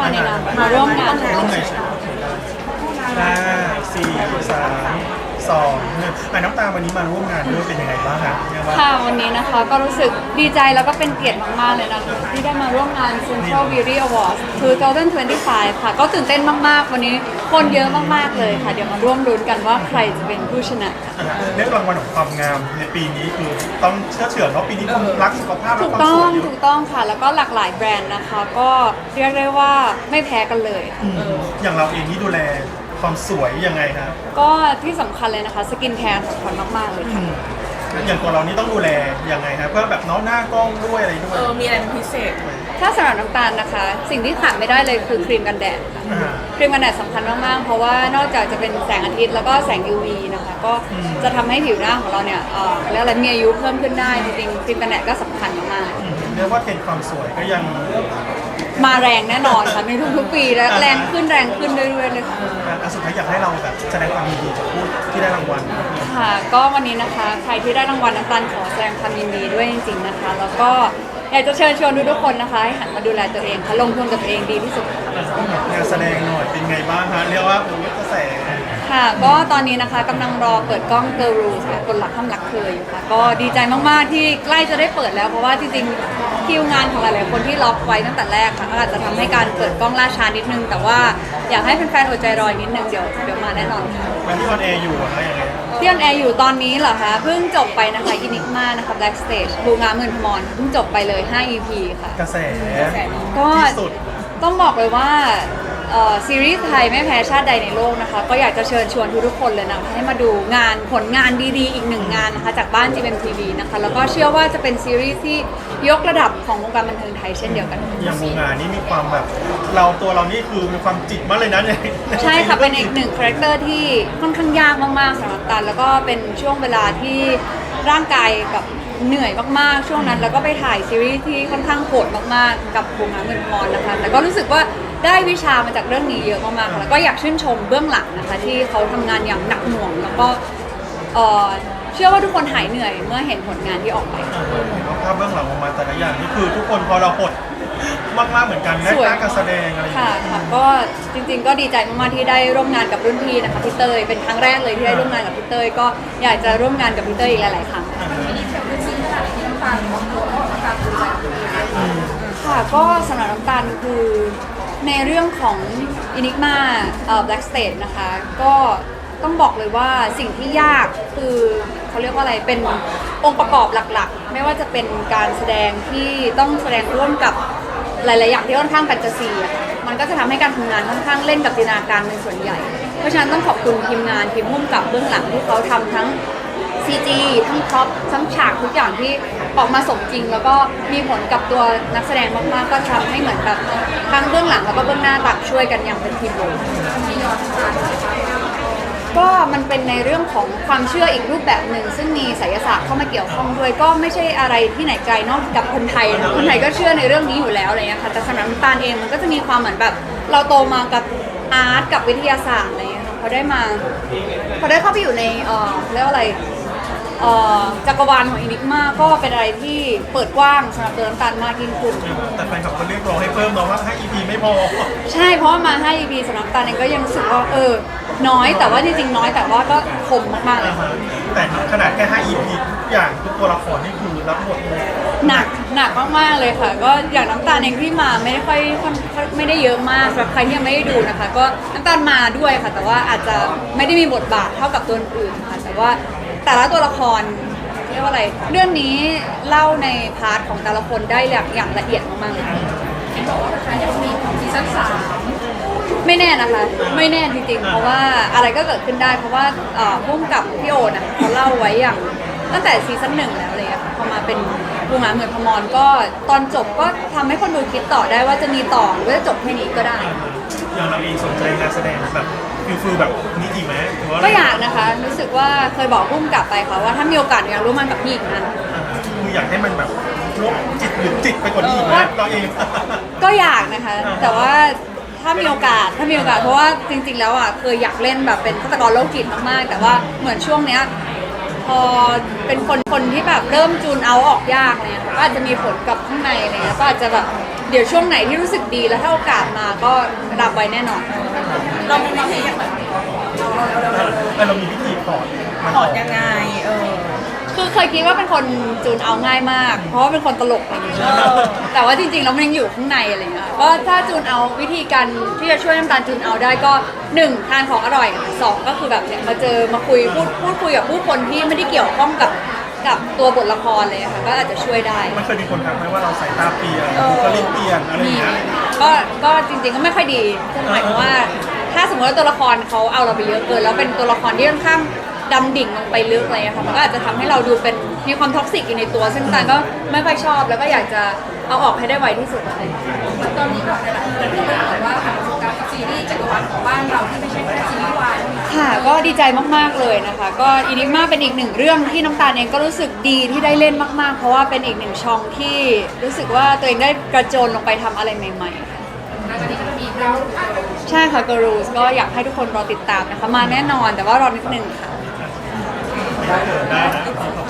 มาในนามมาร่วมงานร่วมงานห้าสี่สามสองหนึ่งอะน้ำตาลวันนี้มาร่วมงานด้วยเป็นยังไงบ้างคะเรียกว่า ค่ะวันนี้นะคะก็รู้สึกดีใจแล้วก็เป็นเกียรติมากๆเลยนะคะที่ได้มาร่วมงาน Central Beauty Awards 2025 ค่ะ ก็ตื่นเต้นมากๆ วันนี้คนเยอะมากๆเลยค่ะ เดี๋ยวมาร่วมรุ้นกันว่าใครจะเป็นผู้ชนะค่ะเรื่องรางวัลของความงามในปีนี้คือต้องเชื่อเฉือนเนาะปีนี้คนรักสุขภาพและถูกความต้สอวงยอยู่ถูกต้องค่ะ แล้วก็หลากหลายแบรนด์นะคะ ก็เรียกได้ว่าไม่แพ้กันเลยค่ะ อืมอย่างเราเองที่ดูแล ความสวยยังไงครับก็ที่สำคัญเลยนะคะสกินแคร์สำคัญมาก ๆ เลยค่ะอย่างตัวเรานี่ต้องดูแลยังไงครับเพื่อแบบเน้องหน้ากล้องด้วยอะไรด้วยเออมีอะไรเป็นพิเศษถ้าสำหรับน้ำตาลนะคะ สิ่งที่ขาดไม่ได้เลยคือครีมกันแดดค่ะอ่า ครีมกันแดดสำคัญมาก ๆ เพราะว่านอกจากจะเป็นแสงอาทิตย์แล้วก็แสง UV นะคะ ก็อืม จะทำให้ผิวหน้าของเราเนี่ยเอ่อเขาเรียกอะไรมีอายุเพิ่มขึ้นได้จริงๆครีมกันแดดก็สำคัญมากอืมเรียกว่าเทรนด์ความสวยก็ยังๆมาแรงแน่นอนค่ะในทุกๆปีและแรงขึ้นแรงขึ้นเรื่อยๆเลยค่ะ อะสุดท้ายอยากให้เราแบบแสดงความยินดีกับผู้ที่ได้รางวัลค่ะก็วันนี้นะคะใครที่ได้รางวัลน้ำตาลขอแสดงความยินดีด้วยจริง ๆนะคะ แล้วก็อยากจะเชิญชวนทุกๆคนนะคะให้หันมาดูแลตัวเองค่ะลงทุนกับตัวเองดีที่สุดค่ะ งานแสดงหน่อยเป็นไงบ้างฮะเรียกว่าโอ้ยกระแส ค่ะ ก็ตอนนี้นะคะกำลังรอเปิดกล้อง Girl Rules ค่ะคนหลักห้ามรักเธออยู่ค่ะ ก็ดีใจมากๆที่ใกล้จะได้เปิดแล้ว เพราะว่าจริงๆคิวงานของหลายๆคนที่ล็อกไว้ตั้งแต่แรกค่ะก็อาจจะทำให้การเปิดกล้องล่าช้านิดนึง แต่ว่าอยากให้แฟนๆอดใจรออีกนิดนึงเดี๋ยวเดี๋ยวมาแน่นอนค่ะ วันที่ออนแอร์อยู่อะคะยังไงที่ออนแอร์อยู่ตอนนี้เหรอคะเพิ่งจบไปนะคะอินิกมานะคะ Black Stage บูงาหมื่นพมรเพิ่งจบไปเลย 5 EP ค่ะ กระแส ก็ที่สุด ต้องบอกเลยว่า เอ่อซีรีส์ไทยไม่แพ้ชาติใดในโลกนะคะ ก็อยากจะเชิญชวนทุกๆคนเลยนะคะให้มาดูงานผลงานดีๆ อีกหนึ่งงานนะคะจากบ้าน GMTV นะคะ แล้วก็เชื่อว่าจะเป็นซีรีส์ที่ยกระดับของวงการบันเทิงไทยเช่นเดียวกัน อย่างโรงงานนี่มีความแบบ เราตัวเรานี่คือมีความจิตมากเลยนะเนี่ยใช่ค่ะ เป็นอีกหนึ่งคาแรคเตอร์ที่ค่อนข้างยากมากๆสำหรับตัน แล้วก็เป็นช่วงเวลาที่ร่างกายกับเหนื่อยมากๆ ช่วงนั้น แล้วก็ไปถ่ายซีรีส์ที่ค่อนข้างโหดมากๆ กับวงน้ำเงินพรนะคะ แต่ก็รู้สึกว่า ได้วิชามาจากเรื่องนี้เยอะมากๆค่ะแล้วก็อยากชื่นชมเบื้องหลังนะคะ ที่เขาทำงานอย่างหนักหน่วง แล้วก็เอ่อเชื่อว่าทุกคนหายเหนื่อยเมื่อเห็นผลงานที่ออกไปภาพเบื้องหลังออกมาแต่ละอย่างนี่คือทุกคนพอเราหดมากๆเหมือนกันได้สวยกล้าการแสดงอะไรอย่างค่ะเงี้ยค่ะก็จริง ๆ ก็ดีใจมากๆที่ได้ร่วมงานกับรุ่นพี่นะคะพี่เตยเป็นครั้งแรกเลยที่ได้ร่วมงานกับพี่เตยก็อยากจะร่วมงานกับพี่เตยอีกหลายๆครั้งค่ะก็สำหรับน้ำตาลคือ ในเรื่องของ Enigma เอ่อ Black Stage นะคะ ก็ต้องบอกเลยว่าสิ่งที่ยากคือเขาเรียกว่าอะไรเป็นองค์ประกอบหลักๆ ไม่ว่าจะเป็นการแสดงที่ต้องแสดงร่วมกับหลาย ๆ อย่างที่ค่อนข้างแฟนตาซีอะมันก็จะทำให้การทำงานค่อนข้างเล่นกับจินตนาการเป็นส่วนใหญ่ เพราะฉะนั้นต้องขอบคุณทีมงานทีมพุ่มกับเบื้องหลังที่เขาทำทั้ง CG ทั้งท็อปทั้งฉากทุกอย่างที่ออกมาสมจริง แล้วก็มีผลกับตัวนักแสดงมากๆ ก็ทำให้เหมือนแบบ ทั้งเบื้องหลังแล้วก็เบื้องหน้าต่างช่วยกันอย่างเป็นทีมเลยก็มันเป็นในเรื่องของความเชื่ออีกรูปแบบหนึ่ง ซึ่งมีไสยศาสตร์เข้ามาเกี่ยวข้องด้วยก็ไม่ใช่อะไรที่ไหนไกลนอกจากคนไทยนะคนไทยก็เชื่อในเรื่องนี้อยู่แล้วอะไรเงี้ยค่ะแต่สำหรับน้ำตาลเองมันก็จะมีความเหมือนแบบ เราโตมากับอาร์ตกับวิทยาศาสตร์อะไรเงี้ยค่ะพอได้มาพอได้เข้าไปอยู่ในเอ่อเรียกว่าอะไร เอ่อจักรวาลของอินิกมาก็เป็นอะไรที่เปิดกว้างสำหรับตัวน้ำตาลมากยิ่งขึ้น แต่แฟนคลับก็เรียกร้องให้เพิ่มเนาะว่าให้ EP ไม่พอ ใช่เพราะว่ามาให้ EP สำหรับน้ำตาลเองก็ยังรู้สึกว่าเออ น้อยแต่ว่าจริงๆน้อยแต่ว่าก็คมมากๆเลยค่ะแต่ขนาดแค่ 5 EP ทุกอย่างทุกตัวละครนี่คือรับบทหนักหนักมากๆเลยค่ะ ก็อย่างน้ำตาลเองที่มาไม่ได้ค่อยไม่ได้เยอะมากสำหรับใครที่ยังไม่ได้ดูนะคะ ก็น้ำตาลมาด้วยค่ะ แต่ว่าอาจจะไม่ได้มีบทบาทเท่ากับตัวอื่นค่ะ แต่ว่า แต่ละตัวละครเรียกว่าอะไร เรื่องนี้เล่าในพาร์ทของแต่ละคนได้อย่างอย่างละเอียดมากๆเลยค่ะซีซั่นสามไม่แน่นะคะ ไม่แน่จริงๆ เพราะว่าอะไรก็เกิดขึ้นได้เพราะว่าเอ่อพุ่มกับพี่โอนะเขาเล่าไว้อย่างตั้งแต่ซีซั่นหนึ่งแล้วเลยอะค่ะพอมาเป็นบูงาเหมือนพมรก็ตอนจบก็ทำให้คนดูคิดต่อได้ว่าจะมีต่อหรือว่าจะจบแค่นี้ก็ได้อย่างเราเองสนใจงานแสดงแบบ ฟิลฟิลแบบนี้อีกไหมหรือว่าก็อยากนะคะ รู้สึกว่าเคยบอกพุ่มกับไปค่ะว่าถ้ามีโอกาสอยากร่วมงานกับพี่อีกนั้นคืออยากให้มันแบบโรคจิตหรือจิตไปกว่านี้อีกไหมเราเอง ก็อยากนะคะ แต่ว่าถ้ามีโอกาสถ้ามีโอกาสเพราะว่าจริงๆ แล้วอะเคยอยากเล่นแบบเป็นฆาตกรโรคจิตมากๆ แต่ว่าเหมือนช่วงเนี้ยพอเป็นคนคนที่แบบเริ่มจูนเอาออกยากเนี่ยก็อาจจะมีผลกับข้างในอะไรเงี้ยก็อาจจะแบบเดี๋ยวช่วงไหนที่รู้สึกดีแล้วถ้าโอกาสมาก็รับไว้แน่นอนเรามีวิธีเออเรามีวิธีถอดมันถอดยังไง เออ คือเคยคิดว่าเป็นคนจูนเอาง่ายมาก เพราะว่าเป็นคนตลกอะไรอย่างเงี้ยเออ แต่ว่าจริงๆแล้วมันยังอยู่ข้างในอะไรเงี้ยก็ถ้าจูนเอาวิธีการที่จะช่วยน้ำตาลจูนเอาได้ก็หนึ่งทานของอร่อยสองก็คือแบบเนี่ยมาเจอมาคุยพูดพูดคุยกับผู้คนที่ไม่ได้เกี่ยวข้องกับกับตัวบทละครเลยอะค่ะก็อาจจะช่วยได้ มันเคยมีคนทักไหมว่าเราสายตาเปลี่ยนบุคลิกเปลี่ยนอะไรอมีย่างเงี้ย ก็ก็จริงๆก็ไม่ค่อยดีก็หมายความว่า ถ้าสมมติว่าตัวละครเขาเอาเราไปเยอะเกินแล้วเป็นตัวละครที่ค่อนข้างดำดิ่งลงไปลึกอะไรอย่างเงี้ยค่ะมันก็อาจจะทำให้เราดูเป็นมีความท็อกซิกอยู่ในตัว ซึ่งตานก็ไม่ค่อยชอบ แล้วก็อยากจะเอาออกให้ได้ไวที่สุดอะไรอย่างเงี้ย ตอนนี้แบบหลายๆคนที่บอกว่าหันมาโฟกัสกับซีรีส์จักรวาลของบ้านเราที่ไม่ใช่แค่ซีรีส์วายค่ะก็ดีใจมาก ๆ เลยนะคะ ก็อินิมาเป็นอีกหนึ่งเรื่องที่น้ำตาลเองก็รู้สึกดีที่ได้เล่นมาก ๆ เพราะว่าเป็นอีกหนึ่งช่องที่รู้สึกว่าตัวเองได้กระโจนลงไปทำอะไรใหม่ ๆ ใช่ค่ะกรูสก็อยากให้ทุกคนรอติดตามนะคะ มาแน่นอนแต่ว่ารอนิดนึงค่ะ ได้นะ